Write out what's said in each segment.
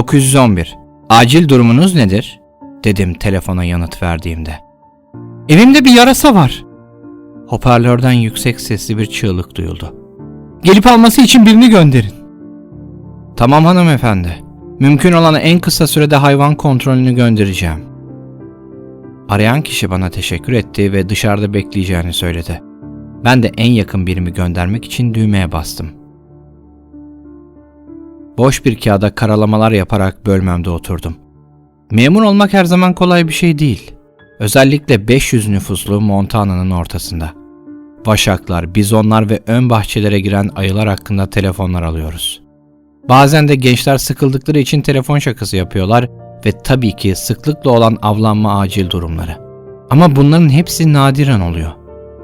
911. Acil durumunuz nedir? Dedim telefona yanıt verdiğimde. Evimde bir yarasa var. Hoparlörden yüksek sesli bir çığlık duyuldu. Gelip alması için birini gönderin. Tamam hanımefendi. Mümkün olan en kısa sürede hayvan kontrolünü göndereceğim. Arayan kişi bana teşekkür etti ve dışarıda bekleyeceğini söyledi. Ben de en yakın birimi göndermek için düğmeye bastım. Boş bir kağıda karalamalar yaparak bölmemde oturdum. Memur olmak her zaman kolay bir şey değil. Özellikle 500 nüfuslu Montana'nın ortasında. Vaşaklar, bizonlar ve ön bahçelere giren ayılar hakkında telefonlar alıyoruz. Bazen de gençler sıkıldıkları için telefon şakası yapıyorlar ve tabii ki sıklıkla olan avlanma acil durumları. Ama bunların hepsi nadiren oluyor.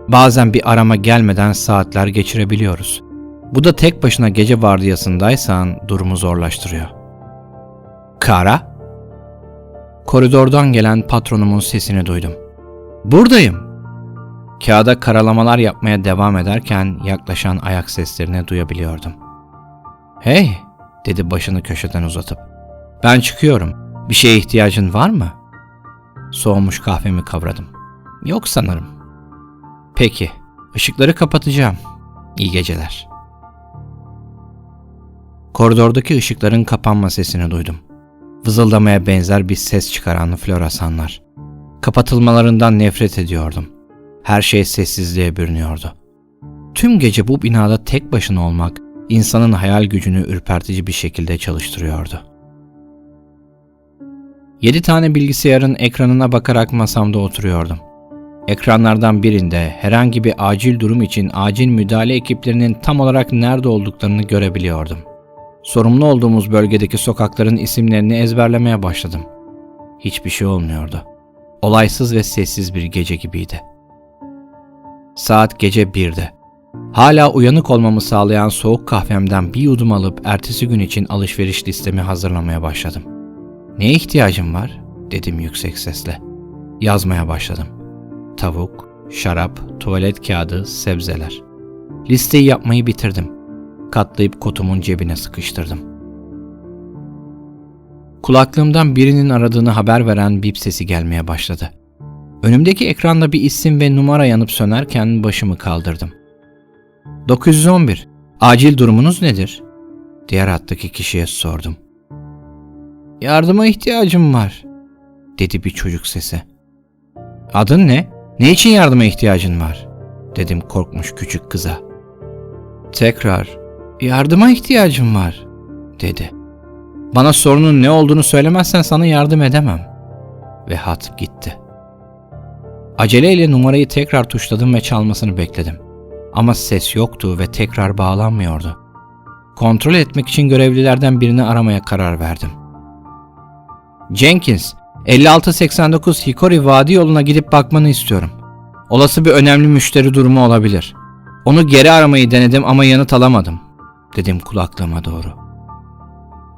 Bazen bir arama gelmeden saatler geçirebiliyoruz. Bu da tek başına gece vardiyasındaysan durumu zorlaştırıyor. Kara? Koridordan gelen patronumun sesini duydum. Buradayım. Kağıda karalamalar yapmaya devam ederken yaklaşan ayak seslerini duyabiliyordum. Hey, dedi başını köşeden uzatıp. Ben çıkıyorum. Bir şeye ihtiyacın var mı? Soğumuş kahvemi kavradım. Yok sanırım. Peki, ışıkları kapatacağım. İyi geceler. Koridordaki ışıkların kapanma sesini duydum. Vızıldamaya benzer bir ses çıkaran floresanlar. Kapatılmalarından nefret ediyordum. Her şey sessizliğe bürünüyordu. Tüm gece bu binada tek başına olmak insanın hayal gücünü ürpertici bir şekilde çalıştırıyordu. Yedi tane bilgisayarın ekranına bakarak masamda oturuyordum. Ekranlardan birinde herhangi bir acil durum için acil müdahale ekiplerinin tam olarak nerede olduklarını görebiliyordum. Sorumlu olduğumuz bölgedeki sokakların isimlerini ezberlemeye başladım. Hiçbir şey olmuyordu. Olaysız ve sessiz bir gece gibiydi. Saat gece birde. Hala uyanık olmamı sağlayan soğuk kahvemden bir yudum alıp ertesi gün için alışveriş listemi hazırlamaya başladım. Neye ihtiyacım var? dedim yüksek sesle. Yazmaya başladım. Tavuk, şarap, tuvalet kağıdı, sebzeler. Listeyi yapmayı bitirdim. Katlayıp kotumun cebine sıkıştırdım. Kulaklığımdan birinin aradığını haber veren bip sesi gelmeye başladı. Önümdeki ekranda bir isim ve numara yanıp sönerken başımı kaldırdım. 911. Acil durumunuz nedir? Diğer hattaki kişiye sordum. Yardıma ihtiyacım var, dedi bir çocuk sesi. Adın ne? Ne için yardıma ihtiyacın var? dedim korkmuş küçük kıza. Tekrar, yardıma ihtiyacım var, dedi. Bana sorunun ne olduğunu söylemezsen sana yardım edemem. Ve hat gitti. Aceleyle numarayı tekrar tuşladım ve çalmasını bekledim. Ama ses yoktu ve tekrar bağlanmıyordu. Kontrol etmek için görevlilerden birini aramaya karar verdim. Jenkins, 5689 Hikori Vadi yoluna gidip bakmanı istiyorum. Olası bir önemli müşteri durumu olabilir. Onu geri aramayı denedim ama yanıt alamadım, dedim kulaklığıma doğru.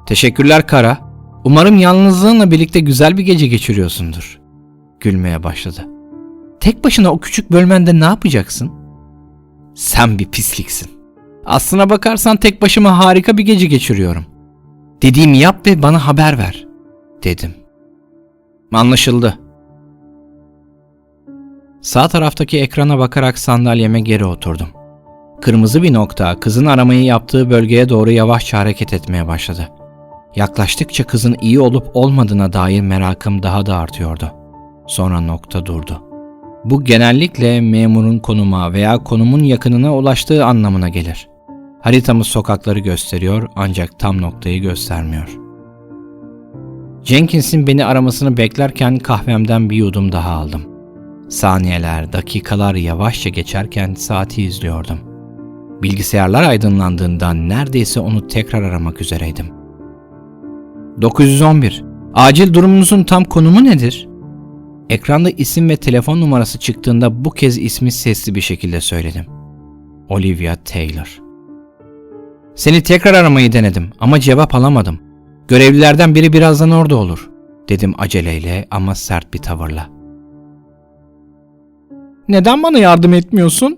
Teşekkürler Kara. Umarım yalnızlığınla birlikte güzel bir gece geçiriyorsundur. Gülmeye başladı. Tek başına o küçük bölmende ne yapacaksın? Sen bir pisliksin. Aslına bakarsan tek başıma harika bir gece geçiriyorum. Dediğimi yap ve bana haber ver, dedim. Anlaşıldı. Sağ taraftaki ekrana bakarak sandalyeme geri oturdum. Kırmızı bir nokta kızın aramayı yaptığı bölgeye doğru yavaşça hareket etmeye başladı. Yaklaştıkça kızın iyi olup olmadığına dair merakım daha da artıyordu. Sonra nokta durdu. Bu genellikle memurun konuma veya konumun yakınına ulaştığı anlamına gelir. Haritamız sokakları gösteriyor ancak tam noktayı göstermiyor. Jenkins'in beni aramasını beklerken kahvemden bir yudum daha aldım. Saniyeler, dakikalar yavaşça geçerken saati izliyordum. Bilgisayarlar aydınlandığından neredeyse onu tekrar aramak üzereydim. 911. Acil durumunuzun tam konumu nedir? Ekranda isim ve telefon numarası çıktığında bu kez ismi sesli bir şekilde söyledim. Olivia Taylor. Seni tekrar aramayı denedim ama cevap alamadım. Görevlilerden biri birazdan orada olur, dedim aceleyle ama sert bir tavırla. Neden bana yardım etmiyorsun?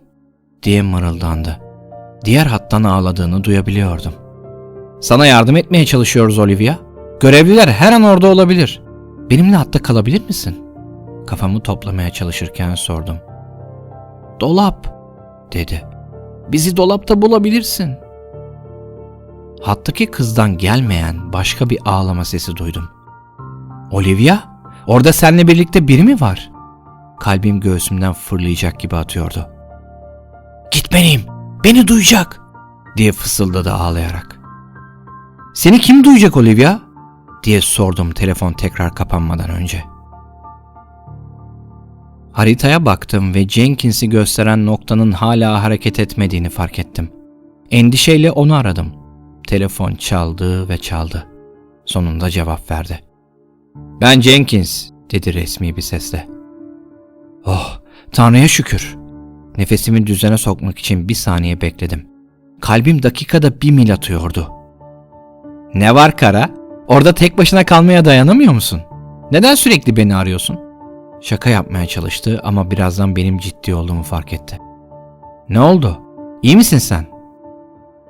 diye mırıldandı. Diğer hattan ağladığını duyabiliyordum. Sana yardım etmeye çalışıyoruz Olivia. Görevliler her an orada olabilir. Benimle hatta kalabilir misin? Kafamı toplamaya çalışırken sordum. Dolap, dedi. Bizi dolapta bulabilirsin. Hattaki kızdan gelmeyen başka bir ağlama sesi duydum. Olivia, orada seninle birlikte biri mi var? Kalbim göğsümden fırlayacak gibi atıyordu. Gitmeliyim, beni duyacak, diye fısıldadı ağlayarak. Seni kim duyacak Olivia? diye sordum telefon tekrar kapanmadan önce. Haritaya baktım ve Jenkins'i gösteren noktanın hala hareket etmediğini fark ettim. Endişeyle onu aradım. Telefon çaldı ve çaldı. Sonunda cevap verdi. Ben Jenkins, dedi resmi bir sesle. Oh, Tanrı'ya şükür. Nefesimi düzene sokmak için bir saniye bekledim. Kalbim dakikada bir mil atıyordu. Ne var Kara? Orada tek başına kalmaya dayanamıyor musun? Neden sürekli beni arıyorsun? Şaka yapmaya çalıştı ama birazdan benim ciddi olduğumu fark etti. Ne oldu? İyi misin sen?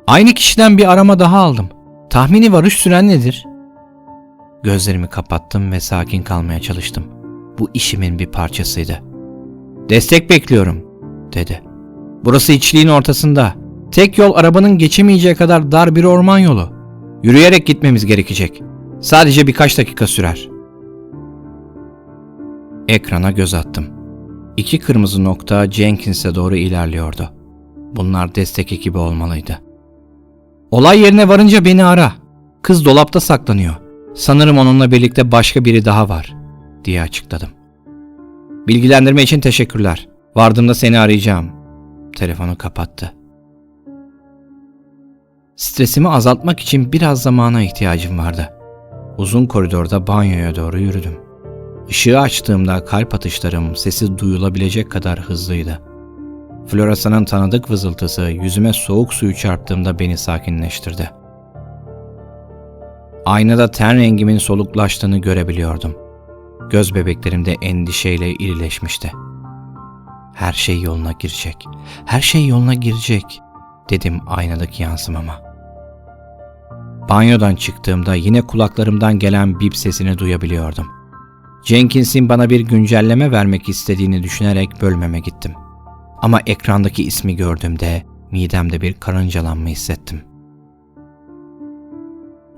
Aynı kişiden bir arama daha aldım. Tahmini varış süren nedir? Gözlerimi kapattım ve sakin kalmaya çalıştım. Bu işimin bir parçasıydı. Destek bekliyorum, dedi. Burası içliğin ortasında. Tek yol arabanın geçemeyeceği kadar dar bir orman yolu. Yürüyerek gitmemiz gerekecek. Sadece birkaç dakika sürer. Ekrana göz attım. İki kırmızı nokta Jenkins'e doğru ilerliyordu. Bunlar destek ekibi olmalıydı. Olay yerine varınca beni ara. Kız dolapta saklanıyor. Sanırım onunla birlikte başka biri daha var, diye açıkladım. Bilgilendirme için teşekkürler. Vardığımda seni arayacağım. Telefonu kapattı. Stresimi azaltmak için biraz zamana ihtiyacım vardı. Uzun koridorda banyoya doğru yürüdüm. Işığı açtığımda kalp atışlarım sesi duyulabilecek kadar hızlıydı. Floresanın tanıdık vızıltısı yüzüme soğuk suyu çarptığımda beni sakinleştirdi. Aynada ten rengimin soluklaştığını görebiliyordum. Göz bebeklerimde endişeyle irileşmişti. Her şey yoluna girecek. Her şey yoluna girecek dedim aynadaki yansımama. Banyodan çıktığımda yine kulaklarımdan gelen bip sesini duyabiliyordum. Jenkins'in bana bir güncelleme vermek istediğini düşünerek bölmeme gittim. Ama ekrandaki ismi gördüğümde midemde bir karıncalanma hissettim.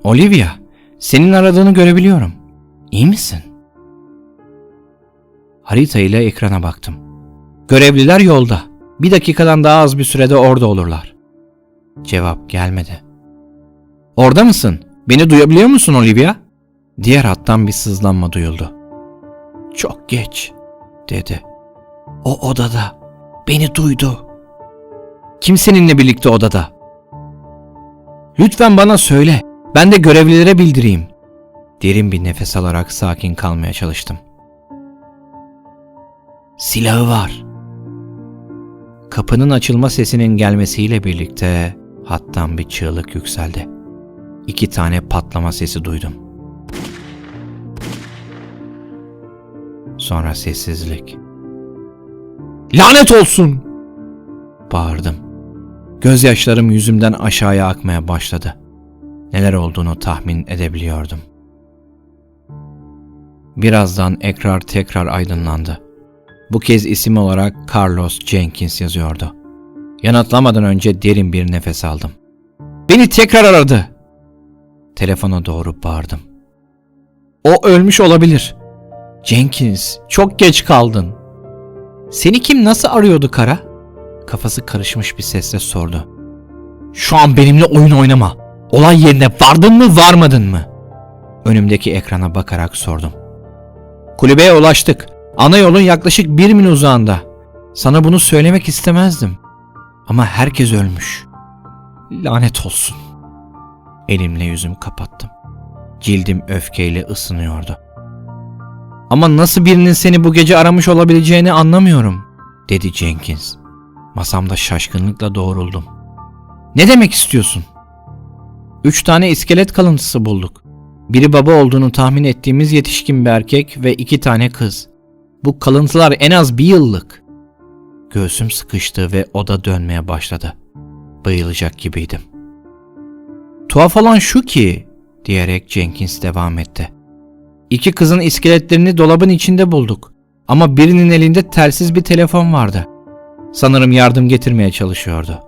Olivia, senin aradığını görebiliyorum. İyi misin? Harita ile ekrana baktım. Görevliler yolda. Bir dakikadan daha az bir sürede orada olurlar. Cevap gelmedi. Orada mısın? Beni duyabiliyor musun Olivia? Diğer hattan bir sızlanma duyuldu. Çok geç, dedi. O odada. Beni duydu. Kim seninle birlikte odada? Lütfen bana söyle. Ben de görevlilere bildireyim. Derin bir nefes alarak sakin kalmaya çalıştım. Silahı var. Kapının açılma sesinin gelmesiyle birlikte hattan bir çığlık yükseldi. İki tane patlama sesi duydum. Sonra sessizlik. Lanet olsun! Bağırdım. Gözyaşlarım yüzümden aşağıya akmaya başladı. Neler olduğunu tahmin edebiliyordum. Birazdan ekrar tekrar aydınlandı. Bu kez isim olarak Carlos Jenkins yazıyordu. Yanıtlamadan önce derin bir nefes aldım. Beni tekrar aradı. Telefona doğru bağırdım. O ölmüş olabilir. Jenkins, çok geç kaldın. Seni kim nasıl arıyordu Kara? Kafası karışmış bir sesle sordu. Şu an benimle oyun oynama. Olay yerine vardın mı varmadın mı? Önümdeki ekrana bakarak sordum. Kulübeye ulaştık. Ana yolun yaklaşık bir mil uzağında. Sana bunu söylemek istemezdim. Ama herkes ölmüş. Lanet olsun. Elimle yüzümü kapattım. Cildim öfkeyle ısınıyordu. Ama nasıl birinin seni bu gece aramış olabileceğini anlamıyorum, dedi Jenkins. Masamda şaşkınlıkla doğruldum. Ne demek istiyorsun? Üç tane iskelet kalıntısı bulduk. Biri baba olduğunu tahmin ettiğimiz yetişkin bir erkek ve iki tane kız. Bu kalıntılar en az bir yıllık. Göğsüm sıkıştı ve oda dönmeye başladı. Bayılacak gibiydim. Tuhaf olan şu ki, diyerek Jenkins devam etti. İki kızın iskeletlerini dolabın içinde bulduk. Ama birinin elinde telsiz bir telefon vardı. Sanırım yardım getirmeye çalışıyordu.